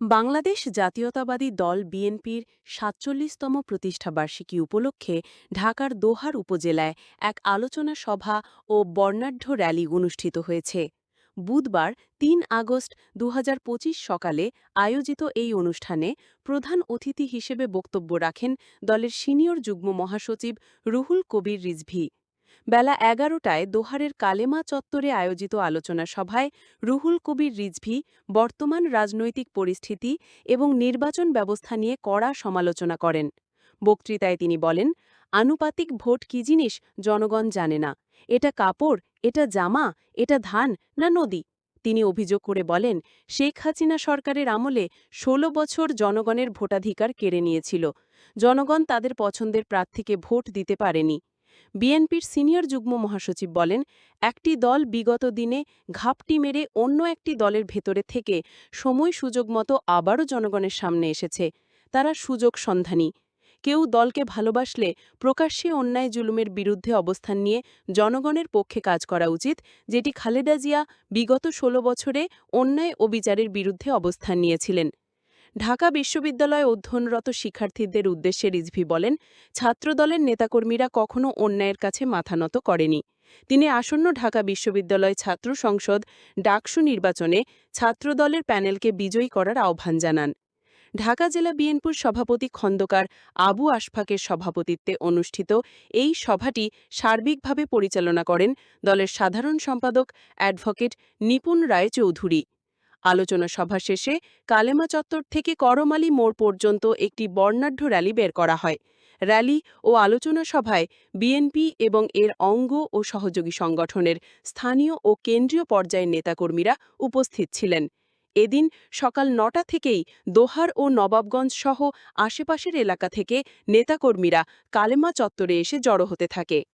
বাংলাদেশ জাতীয়তাবাদী দল বিএনপির সাতচল্লিশতম প্রতিষ্ঠাবার্ষিকী উপলক্ষে ঢাকার দোহার উপজেলায় এক আলোচনা সভা ও বর্ণাঢ্য র্যালি অনুষ্ঠিত হয়েছে। বুধবার তিন আগস্ট দু হাজার পঁচিশ সকালে আয়োজিত এই অনুষ্ঠানে প্রধান অতিথি হিসেবে বক্তব্য রাখেন দলের সিনিয়র যুগ্ম মহাসচিব রুহুল কবির রিজভী। বেলা এগারোটায় দোহারের কালেমা চত্বরে আয়োজিত আলোচনা সভায় রুহুল কবির রিজভী, বর্তমান রাজনৈতিক পরিস্থিতি এবং নির্বাচন ব্যবস্থা নিয়ে কড়া সমালোচনা করেন। বক্তৃতায় তিনি বলেন, আনুপাতিক ভোট কি জিনিস জনগণ জানে না। এটা কাপড়, এটা জামা, এটা ধান না নদী? তিনি অভিযোগ করে বলেন, শেখ হাসিনা সরকারের আমলে ১৬ বছর জনগণের ভোটাধিকার কেড়ে নিয়েছিল। জনগণ তাদের পছন্দের প্রার্থীকে ভোট দিতে পারেনি। বিএনপির সিনিয়র যুগ্ম মহাসচিব বলেন, একটি দল বিগত দিনে ঘাপটি মেরে অন্য একটি দলের ভেতরে থেকে সময় সুযোগ মতো আবারও জনগণের সামনে এসেছে। তারা সুযোগ সন্ধানী। কেউ দলকে ভালোবাসলে প্রকাশ্যে অন্যায় জুলুমের বিরুদ্ধে অবস্থান নিয়ে জনগণের পক্ষে কাজ করা উচিত, যেটি খালেদা জিয়া বিগত ১৬ বছরে অন্যায় ও বিচারের বিরুদ্ধে অবস্থান নিয়েছিলেন। ঢাকা বিশ্ববিদ্যালয়ে অধ্যয়নরত শিক্ষার্থীদের উদ্দেশ্যে রিজভি বলেন, ছাত্রদলের নেতাকর্মীরা কখনো অন্যায়ের কাছে মাথা নত করেনি। তিনি আসন্ন ঢাকা বিশ্ববিদ্যালয় ছাত্র সংসদ ডাকসু নির্বাচনে ছাত্রদলের প্যানেলকে বিজয়ী করার আহ্বান জানান। ঢাকা জেলা বিএনপুর সভাপতি খন্দকার আবু আশফাকের সভাপতিত্বে অনুষ্ঠিত এই সভাটি সার্বিকভাবে পরিচালনা করেন দলের সাধারণ সম্পাদক অ্যাডভোকেট নিপুণ রায় চৌধুরী আলোচনা সভা শেষে কালেমা চত্বর থেকে করমালি মোড় পর্যন্ত একটি বর্ণাঢ্য র্যালি বের করা হয়। র্যালি ও আলোচনা সভায় বিএনপি এবং এর অঙ্গ ও সহযোগী সংগঠনের স্থানীয় ও কেন্দ্রীয় পর্যায়ের নেতাকর্মীরা উপস্থিত ছিলেন। এদিন সকাল নটা থেকেই দোহার ও নবাবগঞ্জ সহ আশেপাশের এলাকা থেকে নেতাকর্মীরা কালেমা চত্বরে এসে জড়ো হতে থাকে।